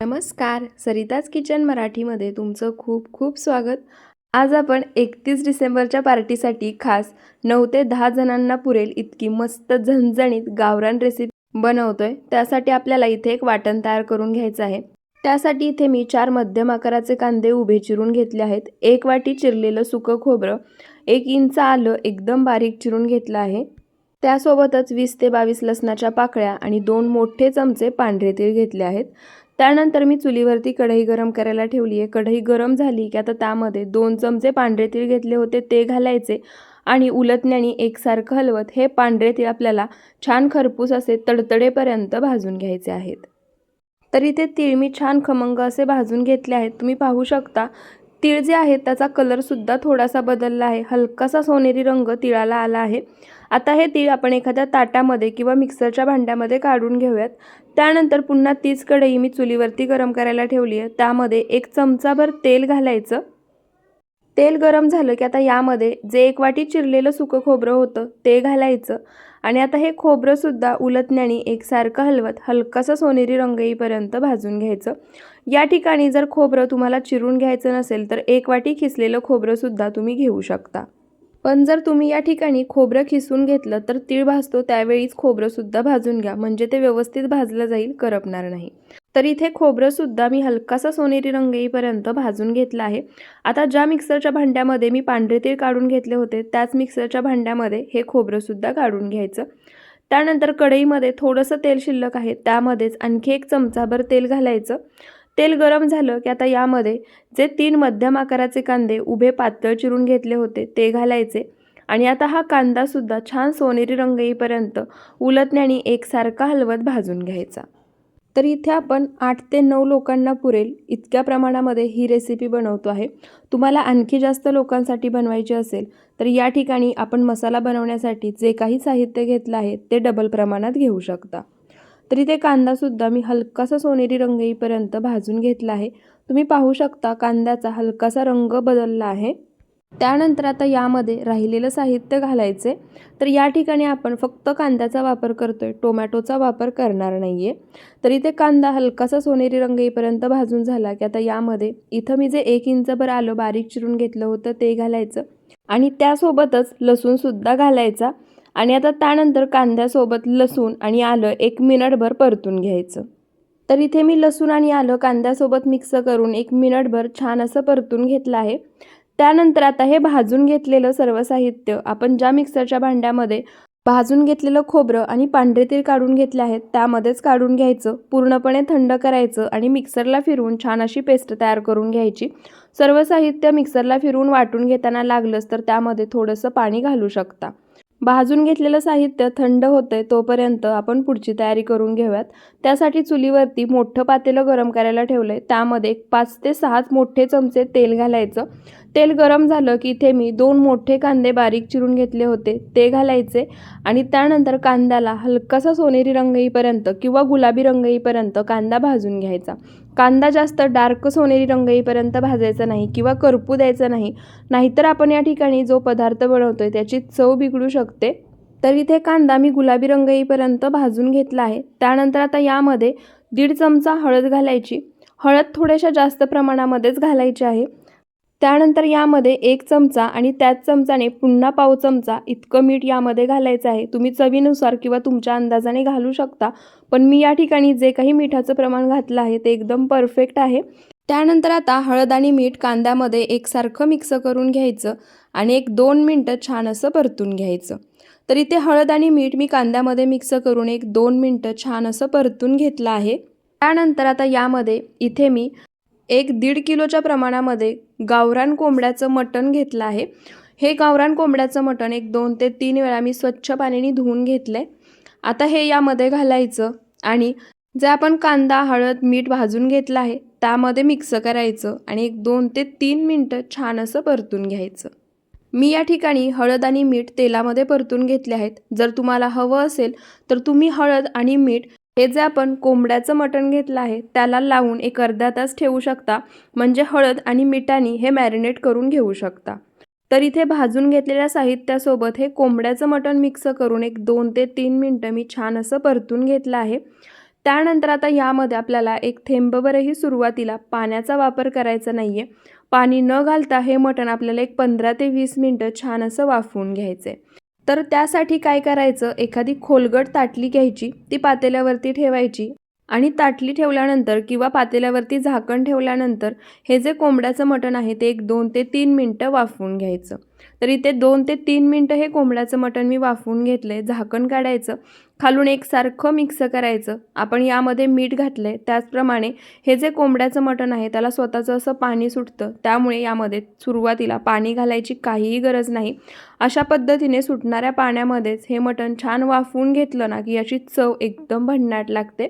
नमस्कार सरिताज किचन मराठीमध्ये तुमचं खूप खूप स्वागत. आज आपण एकतीस डिसेंबरच्या पार्टीसाठी खास नऊ ते दहा जणांना पुरेल इतकी मस्त झणझणीत गावरान रेसिपी बनवतोय. त्यासाठी आपल्याला इथे एक वाटण तयार करून घ्यायचं आहे. त्यासाठी इथे मी चार मध्यम आकाराचे कांदे उभे चिरून घेतले आहेत. एक वाटी चिरलेलं सुकं खोबरं एक इंच आलं एकदम बारीक चिरून घेतलं आहे. त्यासोबतच वीस ते बावीस लसणाच्या पाकळ्या आणि दोन मोठे चमचे पांढरे तीळ घेतले आहेत. त्यानंतर मी चुलीवरती कढई गरम करायला ठेवली आहे कढई गरम झाली की आता त्यामध्ये दोन चमचे पांढरे तीळ घेतले होते ते घालायचे आणि उलटण्याने एकसारखं हलवत हे पांढरे तीळ आपल्याला छान खरपूस असे तडतडेपर्यंत भाजून घ्यायचे आहेत. तरी ते तीळ मी छान खमंग असे भाजून घेतले आहेत. तुम्ही पाहू शकता तीळ जे आहेत त्याचा कलरसुद्धा थोडासा बदलला आहे. हलकासा सोनेरी रंग तिळाला आला आहे. आता हे तीळ आपण एखाद्या ताटामध्ये किंवा मिक्सरच्या भांड्यामध्ये काढून घेऊयात. त्यानंतर पुन्हा तीच कढई मी चुलीवरती गरम करायला ठेवली आहे. त्यामध्ये एक चमचाभर तेल घालायचं. तेल गरम झालं की आता यामध्ये जे एक वाटी चिरलेलं सुकं खोबरं होतं ते घालायचं. आणि आता हे खोबरंसुद्धा उलटण्याने एकसारखं हलवत हलकंसं सोनेरी रंग येईपर्यंत भाजून घ्यायचं. या ठिकाणी जर खोबरं तुम्हाला चिरून घ्यायचं नसेल तर एक वाटी खिसलेलं खोबरंसुद्धा तुम्ही घेऊ शकता. पण जर तुम्ही या ठिकाणी खोबरं खिसून घेतलं तर तीळ भाजतो त्यावेळीच खोबरंसुद्धा भाजून घ्या. म्हणजे ते व्यवस्थित भाजलं जाईल करपणार नाही. तर इथे खोबरंसुद्धा मी हलकासा सोनेरी रंग येईपर्यंत भाजून घेतला आहे. आता ज्या मिक्सरच्या भांड्यामध्ये मी पांढरे तीळ काढून घेतले होते त्याच मिक्सरच्या भांड्यामध्ये हे खोबरंसुद्धा काढून घ्यायचं. त्यानंतर कढईमध्ये थोडंसं तेल शिल्लक आहे त्यामध्येच आणखी एक चमचाभर तेल घालायचं. तेल गरम झालं की आता यामध्ये जे तीन मध्यम आकाराचे कांदे उभे पातळ चिरून घेतले होते ते घालायचे. आणि आता हा कांदासुद्धा छान सोनेरी रंग येईपर्यंत उलटण्याने एकसारखा हलवत भाजून घ्यायचा. तर इथे आपण आठ ते नऊ लोकांना पुरेल इतक्या प्रमाणामध्ये ही रेसिपी बनवतो आहे. तुम्हाला आणखी जास्त लोकांसाठी बनवायची असेल तर या ठिकाणी आपण मसाला बनवण्यासाठी जे काही साहित्य घेतलं आहे ते डबल प्रमाणात घेऊ शकता. तर इथे कांदासुद्धा मी हलकासा सोनेरी रंग येईपर्यंत भाजून घेतला आहे. तुम्ही पाहू शकता कांद्याचा हलकासा रंग बदलला आहे. त्यानंतर आता यामध्ये राहिलेलं साहित्य घालायचे तर या ठिकाणी आपण फक्त कांद्याचा वापर करतोय. टोमॅटोचा वापर करणार नाही आहे तर इथे कांदा हलकासा सोनेरी रंग येईपर्यंत भाजून झाला की आता यामध्ये इथं मी जे एक इंचभर आलं बारीक चिरून घेतलं होतं ते घालायचं. आणि त्यासोबतच लसूणसुद्धा घालायचा. आणि आता त्यानंतर कांद्यासोबत लसूण आणि आलं एक मिनटभर परतून घ्यायचं. तर इथे मी लसूण आणि आलं कांद्यासोबत मिक्स करून एक मिनटभर छान असं परतून घेतलं आहे. त्यानंतर आता हे भाजून घेतलेलं सर्व साहित्य आपण ज्या मिक्सरच्या भांड्यामध्ये भाजून घेतलेलं खोबरं आणि पांढरे तीळ काढून घेतले आहेत त्यामध्येच काढून घ्यायचं पूर्णपणे थंड करायचं आणि मिक्सरला फिरवून छान अशी पेस्ट तयार करून घ्यायची. सर्व साहित्य मिक्सरला फिरवून वाटून घेताना लागलंच तर त्यामध्ये थोडंसं पाणी घालू शकता. भाजून घेतलेलं साहित्य थंड होतंय तोपर्यंत आपण पुढची तयारी करून घेऊयात. त्यासाठी चुलीवरती मोठं पातेलं गरम करायला ठेवलं आहे त्यामध्ये पाच ते सहाच मोठे चमचे तेल घालायचं. तेल गरम झालं की इथे मी दोन मोठे कांदे बारीक चिरून घेतले होते. ते घालायचे आणि त्यानंतर कांद्याला हलकासा सोनेरी रंग येईपर्यंत किंवा गुलाबी रंग येईपर्यंत कांदा भाजून घ्यायचा. कांदा जास्त डार्क सोनेरी रंग येईपर्यंत भाजायचा नाही किंवा करपू द्यायचा नाही नाहीतर आपण या ठिकाणी जो पदार्थ बनवतो आहे त्याची चव बिघडू शकते. तर इथे कांदा मी गुलाबी रंग येईपर्यंत भाजून घेतला आहे. त्यानंतर आता यामध्ये दीड चमचा हळद घालायची. हळद थोड्याशा जास्त प्रमाणामध्येच घालायची आहे. त्यानंतर यामध्ये एक चमचा आणि त्याच चमचाने पुन्हा पाव चमचा इतकं मीठ यामध्ये घालायचं आहे. तुम्ही चवीनुसार किंवा तुमच्या अंदाजाने घालू शकता पण मी या ठिकाणी जे काही मिठाचं प्रमाण घातलं आहे ते एकदम परफेक्ट आहे. त्यानंतर आता हळद आणि मीठ कांद्यामध्ये एकसारखं मिक्स करून घ्यायचं आणि एक दोन मिनटं छान असं परतून घ्यायचं. तर इथे हळद आणि मीठ मी कांद्यामध्ये मिक्स करून एक दोन मिनटं छान असं परतून घेतलं आहे. त्यानंतर आता यामध्ये इथे मी एक दीड किलोच्या प्रमाणामध्ये गावरान कोंबड्याचं मटण घेतलं आहे. हे गावरान कोंबड्याचं मटण एक दोन ते तीन वेळा मी स्वच्छ पाण्याने धुवून घेतलं आहे आता हे यामध्ये घालायचं आणि जे आपण कांदा हळद मीठ भाजून घेतलं आहे त्यामध्ये मिक्स करायचं आणि एक दोन ते तीन मिनटं छान असं परतून घ्यायचं. मी या ठिकाणी हळद आणि मीठ तेलामध्ये परतून घेतले आहेत. जर तुम्हाला हवं असेल तर तुम्ही हळद आणि मीठ हे जे आपण कोंबड्याचं मटण घेतलं आहे त्याला लावून एक अर्धा तास ठेवू शकता म्हणजे हळद आणि मिठानी हे मॅरिनेट करून घेऊ शकता. तर इथे भाजून घेतलेल्या साहित्यासोबत हे कोंबड्याचं मटण मिक्स करून एक दोन ते तीन मिनटं मी छान असं परतून घेतलं आहे. त्यानंतर आता यामध्ये आपल्याला एक थेंबवरही सुरुवातीला पाण्याचा वापर करायचा नाही आहे पाणी न घालता हे मटण आपल्याला एक पंधरा ते वीस मिनटं छान असं वाफवून घ्यायचं आहे तर त्यासाठी काय करायचं? एखादी खोलगट ताटली घ्यायची ती पातेल्यावरती ठेवायची आणि ताटली ठेवल्यानंतर किंवा पातेल्यावरती झाकण ठेवल्यानंतर हे जे कोंबड्याचं मटण आहे ते एक दोन ते तीन मिनटं वाफवून घ्यायचं. तर इथे दोन ते तीन मिनटं हे कोंबड्याचं मटण मी वाफवून घेतलं आहे झाकण काढायचं खालून एकसारखं मिक्स करायचं. आपण यामध्ये मीठ घातलं आहे त्याचप्रमाणे हे जे कोंबड्याचं मटण आहे त्याला स्वतःचं असं पाणी सुटतं. त्यामुळे यामध्ये सुरुवातीला पाणी घालायची काहीही गरज नाही. अशा पद्धतीने सुटणाऱ्या पाण्यामध्येच हे मटण छान वाफवून घेतलं ना की याची चव एकदम भन्नाट लागते.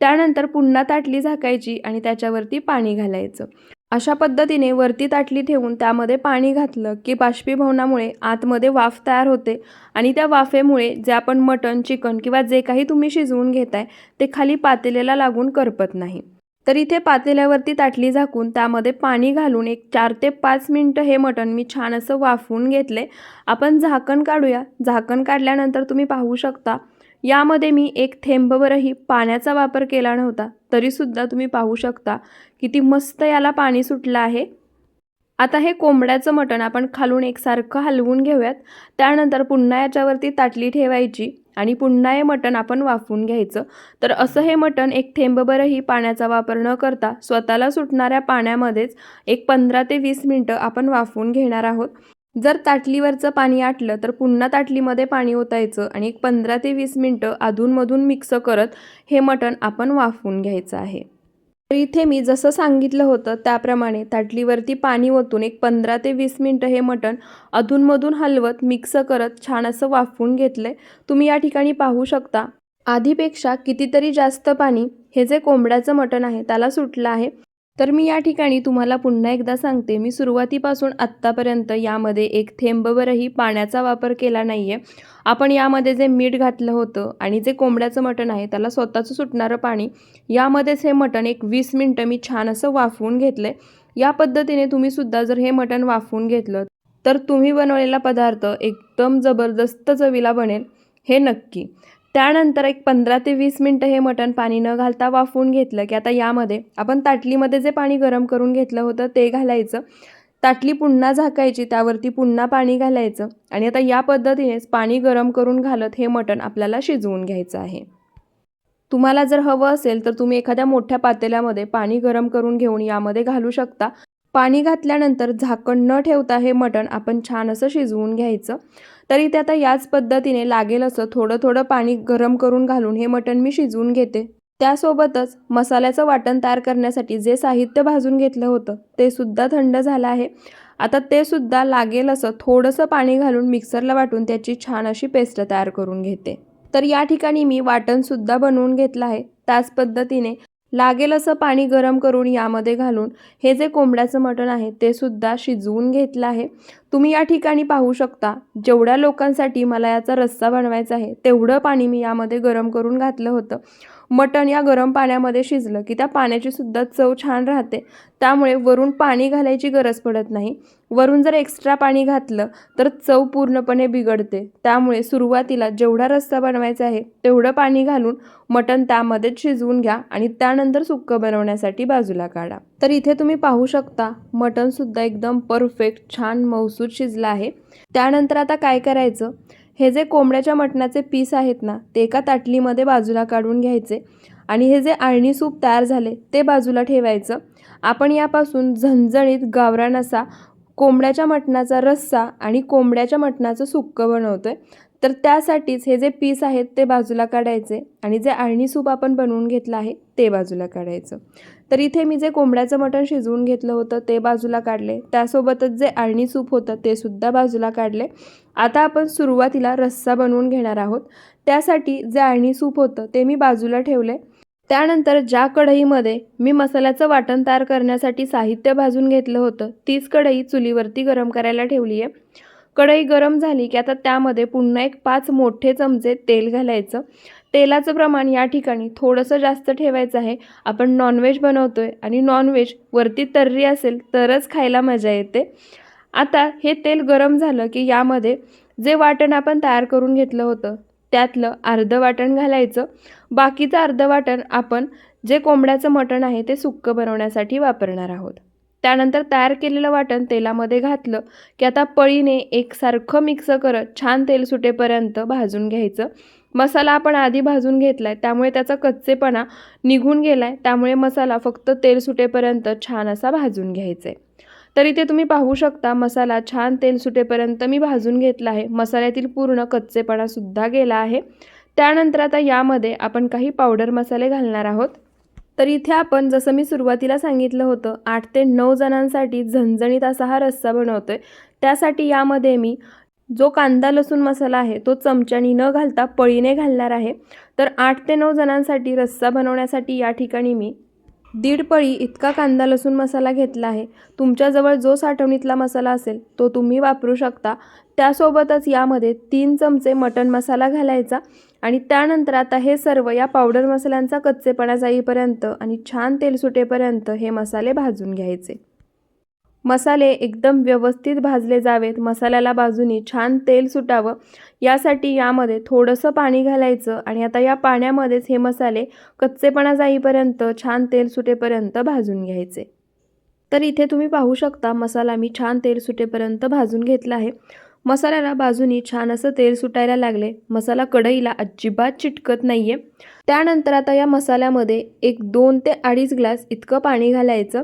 त्यानंतर पुन्हा ताटली झाकायची आणि त्याच्यावरती पाणी घालायचं. अशा पद्धतीने वरती ताटली ठेवून त्यामध्ये पाणी घातलं की बाष्पीभवनामुळे आतमध्ये वाफ तयार होते आणि त्या वाफेमुळे जे आपण मटण चिकन किंवा जे काही तुम्ही शिजवून घेताय ते खाली पातेल्याला लागून करपत नाही. तर इथे पातेल्यावरती ताटली झाकून त्यामध्ये पाणी घालून एक चार ते पाच मिनटं हे मटण मी छान असं वाफवून घेतले. आपण झाकण काढूया. झाकण काढल्यानंतर तुम्ही पाहू शकता यामध्ये मी एक थेंबवरही पाण्याचा वापर केला नव्हता. तरीसुद्धा तुम्ही पाहू शकता किती मस्त याला पाणी सुटलं आहे. आता हे कोंबड्याचं मटण आपण खालून एकसारखं हलवून घेऊयात. त्यानंतर पुन्हा याच्यावरती ताटली ठेवायची आणि पुन्हा हे मटण आपण वाफवून घ्यायचं. तर असं हे मटण एक थेंबभरही पाण्याचा वापर न करता स्वतःला सुटणाऱ्या पाण्यामध्येच एक पंधरा ते वीस मिनटं आपण वाफवून घेणार आहोत. जर ताटलीवरचं पाणी आटलं तर पुन्हा ताटलीमध्ये पाणी ओतायचं आणि एक पंधरा ते वीस मिनटं अधूनमधून मिक्स करत हे मटण आपण वाफवून घ्यायचं आहे. तर इथे मी जसं सांगितलं होतं त्याप्रमाणे ताटलीवरती पाणी ओतून एक पंधरा ते वीस मिनटं हे मटण अधूनमधून हलवत मिक्स करत छान असं वाफवून घेतलं तुम्ही या ठिकाणी पाहू शकता. आधीपेक्षा कितीतरी जास्त पाणी हे जे कोंबड्याचं मटण आहे त्याला सुटलं आहे. तर मी या ठिकाणी तुम्हाला पुन्हा एकदा सांगते मी सुरुवातीपासून आत्तापर्यंत यामध्ये एक थेंबवरही पाण्याचा वापर केला नाही आहे आपण यामध्ये जे मीठ घातलं होतं आणि जे कोंबड्याचं मटण आहे त्याला स्वतःचं सुटणारं पाणी यामध्येच हे मटण एक वीस मिनटं मी छान असं वाफवून घेतलं आहे या पद्धतीने तुम्हीसुद्धा जर हे मटण वाफवून घेतलं तर तुम्ही बनवलेला पदार्थ एकदम जबरदस्त चवीला बनेल. हे नक्की. त्यानंतर एक पंधरा ते वीस मिनटं हे मटण पाणी न घालता वाफवून घेतलं की आता यामध्ये आपण ताटलीमध्ये जे पाणी गरम करून घेतलं होतं ते घालायचं. ताटली पुन्हा झाकायची त्यावरती पुन्हा पाणी घालायचं आणि आता या पद्धतीनेच पाणी गरम करून घालत हे मटण आपल्याला शिजवून घ्यायचं आहे. तुम्हाला जर हवं असेल तर तुम्ही एखाद्या मोठ्या पातेल्यामध्ये पाणी गरम करून घेऊन यामध्ये घालू शकता. पाणी घातल्यानंतर झाकण न ठेवता हे मटण आपण छान असं शिजवून घ्यायचं. तर इथे आता याच पद्धतीने लागेल असं थोडं थोडं पाणी गरम करून घालून हे मटण मी शिजवून घेते. त्यासोबतच मसाल्याचं वाटण तयार करण्यासाठी जे साहित्य भाजून घेतलं होतं ते सुद्धा थंड झालं आहे. आता ते सुद्धा लागेल असं थोडंसं पाणी घालून मिक्सरला वाटून त्याची छान अशी पेस्ट तयार करून घेते. तर या ठिकाणी मी वाटणसुद्धा बनवून घेतलं आहे. त्याच पद्धतीने लागेल असं पाणी गरम करून यामध्ये घालून हे जे कोंबड्याचं मटण आहे ते सुद्धा शिजवून घेतलं आहे. तुम्ही या ठिकाणी पाहू शकता जेवढ्या लोकांसाठी मला याचा रस्सा बनवायचा आहे तेवढं पाणी मी यामध्ये गरम करून घातलं होतं. मटण या गरम पाण्यामध्ये शिजलं की त्या पाण्याची सुद्धा चव छान राहते. त्यामुळे वरून पाणी घालायची गरज पडत नाही. वरून जर एक्स्ट्रा पाणी घातलं तर चव पूर्णपणे बिघडते. त्यामुळे सुरुवातीला जेवढा रस्सा बनवायचा आहे तेवढं पाणी घालून मटण त्यामध्येच शिजवून घ्या आणि त्यानंतर सुक्कं बनवण्यासाठी बाजूला काढा. तर इथे तुम्ही पाहू शकता मटणसुद्धा एकदम परफेक्ट छान मौसूद शिजलं आहे. त्यानंतर आता काय करायचं? हे जे कोंबड्याच्या मटणाचे पीस आहेत ना ते एका ताटलीमध्ये बाजूला काढून घ्यायचे आणि हे जे आळणी सूप तयार झाले ते बाजूला ठेवायचं. आपण यापासून झणझणीत गावरान असा कोंबड्याच्या मटणाचा रस्सा आणि कोंबड्याच्या मटणाचं सुक्कं बनवतो आहे तर त्यासाठीच हे जे पीस आहेत ते बाजूला काढायचे आणि जे आळणी सूप आपण बनवून घेतलं आहे ते बाजूला काढायचं. तर इथे मी जे कोंबड्याचं मटण शिजवून घेतलं होतं ते बाजूला काढले. त्यासोबतच जे आळणी सूप होतं ते सुद्धा बाजूला काढले. आता आपण सुरुवातीला रस्सा बनवून घेणार आहोत. त्यासाठी जे आळणी सूप होतं ते मी बाजूला ठेवले. त्यानंतर ज्या कढईमध्ये मी मसाल्याचं वाटण तयार करण्यासाठी साहित्य भाजून घेतलं होतं तीच कढई चुलीवरती गरम करायला ठेवली आहे कढई गरम झाली की आता त्यामध्ये पुन्हा एक पाच मोठे चमचे तेल घालायचं. तेलाचं प्रमाण या ठिकाणी थोडंसं जास्त ठेवायचं आहे. आपण नॉनव्हेज बनवतो आहे आणि नॉनव्हेज वरती तर्री असेल तरच खायला मजा येते. आता हे तेल गरम झालं की यामध्ये जे वाटण आपण तयार करून घेतलं होतं त्यातलं अर्धं वाटण घालायचं. बाकीचं अर्धं वाटण आपण जे कोंबड्याचं मटण आहे ते सुक्कं बनवण्यासाठी वापरणार आहोत. त्यानंतर तयार केलेलं वाटण तेलामध्ये घातलं की आता पळीने एकसारखं मिक्स करत छान तेल सुटेपर्यंत भाजून घ्यायचं. मसाला आपण आधी भाजून घेतला आहे त्यामुळे त्याचा कच्चेपणा निघून गेला आहे त्यामुळे मसाला फक्त तेल सुटेपर्यंत छान असा भाजून घ्यायचा आहे तर इथे तुम्ही पाहू शकता मसाला छान तेल सुटेपर्यंत मी भाजून घेतला आहे. मसाल्यातील पूर्ण कच्चेपणासुद्धा गेला आहे. त्यानंतर आता यामध्ये आपण काही पावडर मसाले घालणार आहोत. तर इथे आपण जसं मी सुरुवातीला सांगितलं होतं आठ ते नऊ जणांसाठी झणझणीत असा हा रस्सा बनवतो आहे त्यासाठी यामध्ये मी जो कांदा लसूण मसाला आहे तो चमच्यानी न घालता पळीने घालणार आहे. तर आठ ते नऊ जणांसाठी रस्सा बनवण्यासाठी या ठिकाणी मी दीड पळी इतका कांदा लसूण मसाला घेतला आहे. तुमच्याजवळ जो साठवणीतला मसाला असेल तो तुम्ही वापरू शकता. त्यासोबतच यामध्ये तीन चमचे मटण मसाला घालायचा. आणि त्यानंतर आता हे सर्व या पावडर मसाल्यांचा कच्चेपणा जाईपर्यंत आणि छान तेल सुटेपर्यंत हे मसाले भाजून घ्यायचे. मसाले एकदम व्यवस्थित भाजले जावेत. मसाल्याला बाजूनी छान तेल सुटावं. यासाठी यामध्ये थोडंसं पाणी घालायचं आणि आता या पाण्यामध्येच हे मसाले कच्चेपणा जाईपर्यंत छान तेल सुटेपर्यंत भाजून घ्यायचे. तर इथे तुम्ही पाहू शकता मसाला मी छान तेल सुटेपर्यंत भाजून घेतला आहे. मसाल्याला बाजूनी छान असं तेल सुटायला लागले. मसाला कढईला अजिबात चिटकत नाही आहे त्यानंतर आता या मसाल्यामध्ये एक दोन ते अडीच ग्लास इतकं पाणी घालायचं.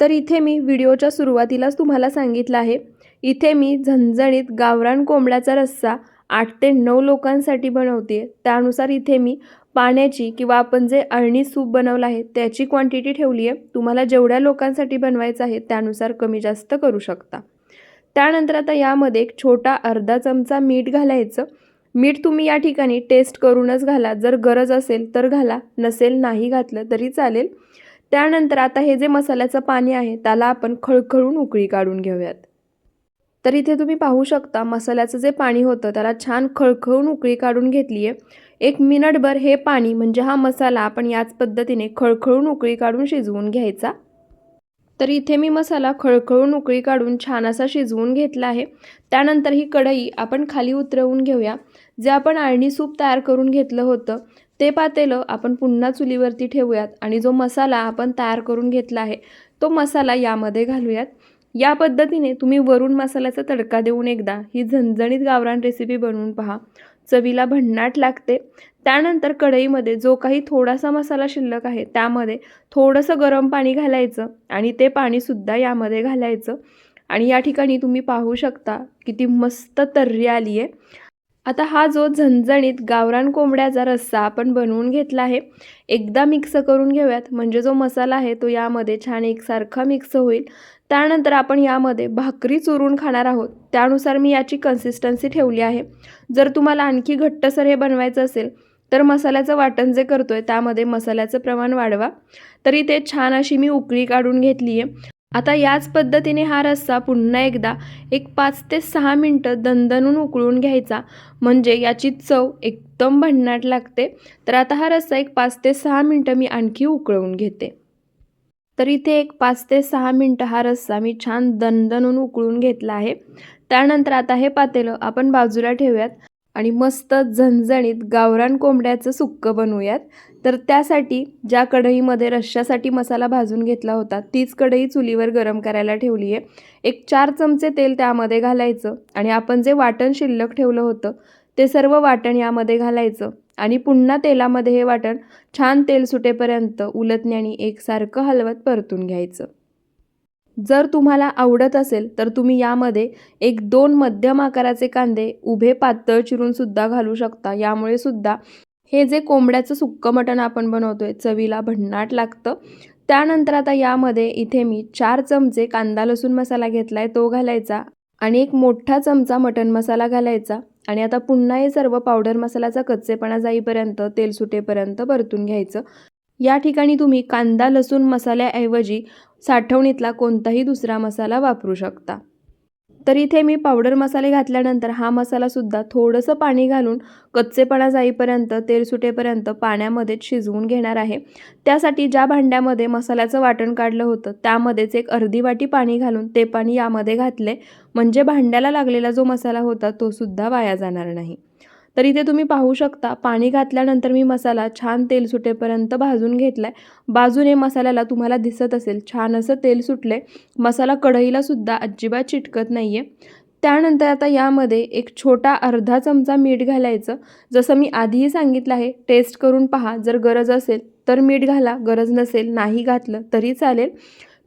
तर इथे मी व्हिडिओच्या सुरुवातीलाच तुम्हाला सांगितलं आहे. इथे मी झणझणीत गावरान कोंबड्याचा रस्सा आठ ते नऊ लोकांसाठी बनवते. त्यानुसार इथे मी पाण्याची किंवा आपण जे अळणी सूप बनवलं आहे त्याची क्वांटिटी ठेवली आहे तुम्हाला जेवढ्या लोकांसाठी बनवायचं आहे त्यानुसार कमी जास्त करू शकता. त्यानंतर आता यामध्ये एक छोटा अर्धा चमचा मीठ घालायचं. मीठ तुम्ही या ठिकाणी टेस्ट करूनच घाला. जर गरज असेल तर घाला. नसेल नाही घातलं तरी चालेल. त्यानंतर आता हे जे मसाल्याचं पाणी आहे त्याला आपण खळखळून उकळी काढून घेऊयात. तर इथे तुम्ही पाहू शकता मसाल्याचं जे पाणी होतं त्याला छान खळखळून उकळी काढून घेतली आहे एक मिनटभर हे पाणी म्हणजे हा मसाला आपण याच पद्धतीने खळखळून उकळी काढून शिजवून घ्यायचा. तर इथे मी मसाला खळखळून उकळी काढून छान असा शिजवून घेतला आहे. त्यानंतर ही कढई आपण खाली उतरवून घेऊया. जे आपण आळणी सूप तयार करून घेतलं होतं ते पातेलं आपण पुन्हा चुलीवरती ठेवूयात आणि जो मसाला आपण तयार करून घेतला आहे तो मसाला यामध्ये घालूयात. या पद्धतीने तुम्ही वरून मसाल्याचा तडका देऊन एकदा ही झणझणीत गावरान रेसिपी बनवून पहा. चवीला भन्नाट लागते. त्यानंतर कढईमध्ये जो काही थोडासा मसाला शिल्लक आहे त्यामध्ये थोडंसं गरम पाणी घालायचं आणि ते पाणीसुद्धा यामध्ये घालायचं. आणि या ठिकाणी तुम्ही पाहू शकता किती मस्त तर्री आली आहे. आता हा जो झणझणीत गावरान कोंबड्याचा रस्सा आपण बनवून घेतला आहे एकदा मिक्स करून घेऊयात. म्हणजे जो मसाला आहे तो यामध्ये छान एकसारखा मिक्स होईल. त्यानंतर आपण यामध्ये भाकरी चुरून खाणार आहोत. त्यानुसार मी याची कन्सिस्टन्सी ठेवली आहे. जर तुम्हाला आणखी घट्टसर हे बनवायचं असेल तर मसाल्याचं वाटण जे करतो आहे त्यामध्ये मसाल्याचं प्रमाण वाढवा. तरी ते छान अशी मी उकळी काढून घेतली आहे आता याच पद्धतीने हा रस्सा पुन्हा एकदा एक पाच ते सहा मिनटं दणदणून उकळून घ्यायचा. म्हणजे याची चव एकदम भन्नाट लागते. तर आता हा रस्सा एक पाच ते सहा मिनटं मी आणखी उकळवून घेते. तर इथे एक पाच ते सहा मिनटं हा रस्सा मी छान दणदणून उकळून घेतला आहे. त्यानंतर आता हे पातेलं आपण बाजूला ठेवूयात. आणि मस्त झणझणीत गावरान कोंबड्याचं सुक्कं बनवूयात. तर त्यासाठी ज्या कढईमध्ये रश्श्यासाठी मसाला भाजून घेतला होता तीच कढई चुलीवर गरम करायला ठेवली आहे एक चार चमचे तेल त्यामध्ये घालायचं आणि आपण जे वाटण शिल्लक ठेवलं होतं ते सर्व वाटण यामध्ये घालायचं. आणि पुन्हा तेलामध्ये हे वाटण छान तेल सुटेपर्यंत उलटण्याने एकसारखं हलवत परतून घ्यायचं. जर तुम्हाला आवडत असेल तर तुम्ही यामध्ये एक दोन मध्यम आकाराचे कांदे उभे पातळ चिरूनसुद्धा घालू शकता. यामुळे सुद्धा हे जे कोंबड्याचं सुक्कं मटण आपण बनवतो आहे चवीला भन्नाट लागतं. त्यानंतर आता यामध्ये इथे मी चार चमचे कांदा लसूण मसाला घेतला आहे तो घालायचा आणि एक मोठा चमचा मटण मसाला घालायचा. आणि आता पुन्हा हे सर्व पावडर मसाल्याचा कच्चेपणा जाईपर्यंत तेल सुटेपर्यंत परतून घ्यायचं. या ठिकाणी तुम्ही कांदा लसूण मसाल्याऐवजी साठवणीतला कोणताही दुसरा मसाला वापरू शकता. तर इथे मी पावडर मसाले घातल्यानंतर हा मसालासुद्धा थोडंसं पाणी घालून कच्चेपणा जाईपर्यंत तेल सुटेपर्यंत पाण्यामध्येच शिजवून घेणार आहे. त्यासाठी ज्या भांड्यामध्ये मसाल्याचं वाटण काढलं होतं त्यामध्येच एक अर्धी वाटी पाणी घालून ते पाणी यामध्ये घातले. म्हणजे भांड्याला लागलेला जो मसाला होता तो सुद्धा वाया जाणार नाही. तर इथे तुम्ही पाहू शकता पाणी घातल्यानंतर मी मसाला छान तेल सुटेपर्यंत भाजून घेतला आहे बाजूने मसाल्याला तुम्हाला दिसत असेल छान असं तेल सुटले मसाला कढईलासुद्धा अजिबात चिटकत नाही आहे त्यानंतर आता यामध्ये एक छोटा अर्धा चमचा मीठ घालायचं. जसं मी आधीही सांगितलं आहे टेस्ट करून पहा जर गरज असेल तर मीठ घाला गरज नसेल नाही घातलं तरी चालेल.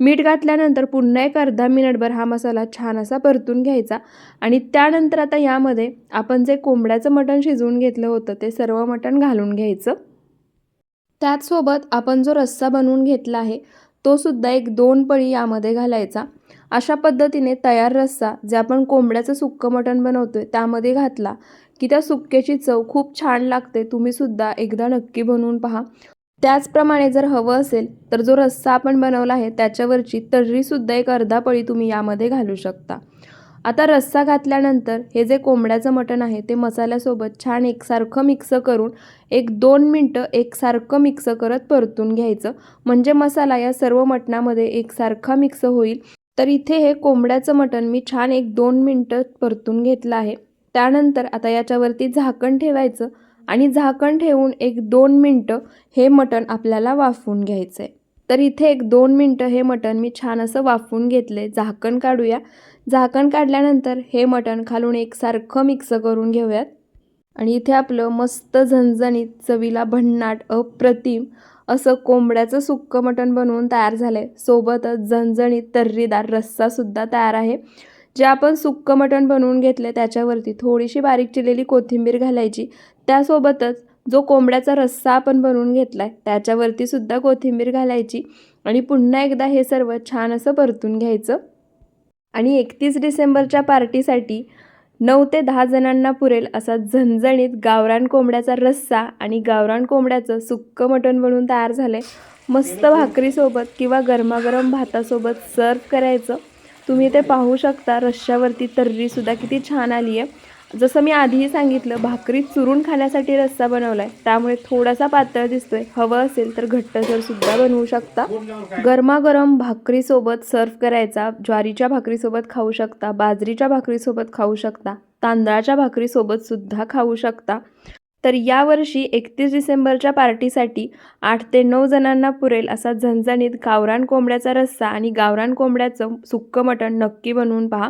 मीठ घातल्यानंतर पुन्हा एक अर्धा मिनिटभर हा मसाला छान असा परतून घ्यायचा. आणि त्यानंतर आता यामध्ये आपण जे कोंबड्याचं मटण शिजवून घेतलं होतं ते सर्व मटण घालून घ्यायचं. त्याचसोबत आपण जो रस्सा बनवून घेतला आहे तो सुद्धा एक दोन पळी यामध्ये घालायचा. अशा पद्धतीने तयार रस्सा जे आपण कोंबड्याचं सुक्कं मटण बनवतो आहे त्यामध्ये घातला की त्या सुक्क्याची चव खूप छान लागते. तुम्हीसुद्धा एकदा नक्की बनवून पहा. त्याचप्रमाणे जर हवं असेल तर जो रस्सा आपण बनवला आहे त्याच्यावरची तर्रीसुद्धा एक अर्धा पळी तुम्ही यामध्ये घालू शकता. आता रस्सा घातल्यानंतर हे जे कोंबड्याचं मटण आहे ते मसाल्यासोबत छान एकसारखं मिक्स करून एक दोन मिनटं एकसारखं मिक्स करत परतून घ्यायचं. म्हणजे मसाला या सर्व मटणामध्ये एकसारखा मिक्स होईल. तर इथे हे कोंबड्याचं मटण मी छान एक दोन मिनटं परतून घेतलं आहे. त्यानंतर आता याच्यावरती झाकण ठेवायचं. आणि झाकण ठेवून एक दोन मिनटं हे मटण आपल्याला वाफवून घ्यायचं आहे तर इथे एक दोन मिनटं हे मटण मी छान असं वाफवून घेतले झाकण काढूया. झाकण काढल्यानंतर हे मटण खालून एकसारखं मिक्स करून घेऊयात. आणि इथे आपलं मस्त झणझणीत चवीला भन्नाट अप्रतिम असं कोंबड्याचं सुक्कं मटण बनवून तयार झालं आहे सोबतच झणझणीत तर्रीदार रस्सासुद्धा तयार आहे. जे आपण सुक्कं मटण बनवून घेतलं त्याच्यावरती थोडीशी बारीक चिरलेली कोथिंबीर घालायची. त्यासोबतच जो कोंबड्याचा रस्सा आपण बनवून घेतला आहे त्याच्यावरती सुद्धा कोथिंबीर घालायची आणि पुन्हा एकदा हे सर्व छान असं परतून घ्यायचं. आणि एकतीस डिसेंबरच्या पार्टीसाठी नऊ ते दहा जणांना पुरेल असा झणझणीत गावरान कोंबड्याचा रस्सा आणि गावरान कोंबड्याचं सुक्कं मटण बनवून तयार झालं आहे मस्त भाकरीसोबत किंवा गरमागरम भातासोबत सर्व करायचं. तुम्ही ते पाहू शकता रश्श्यावरती तर्रीसुद्धा किती छान आली आहे जसं मी आधीही सांगितलं भाकरी चुरून खाण्यासाठी रस्सा बनवला आहे त्यामुळे थोडासा पातळ दिसतोय. हवं असेल तर घट्टसरसुद्धा बनवू शकता. गरमागरम भाकरीसोबत सर्व करायचा. ज्वारीच्या भाकरीसोबत खाऊ शकता. बाजरीच्या भाकरीसोबत खाऊ शकता. तांदळाच्या भाकरीसोबत सुद्धा खाऊ शकता. तर यावर्षी एकतीस डिसेंबरच्या पार्टीसाठी आठ ते नऊ जणांना पुरेल असा झणझणीत गावरान कोंबड्याचा रस्सा आणि गावरान कोंबड्याचं सुक्कं मटण नक्की बनवून पहा.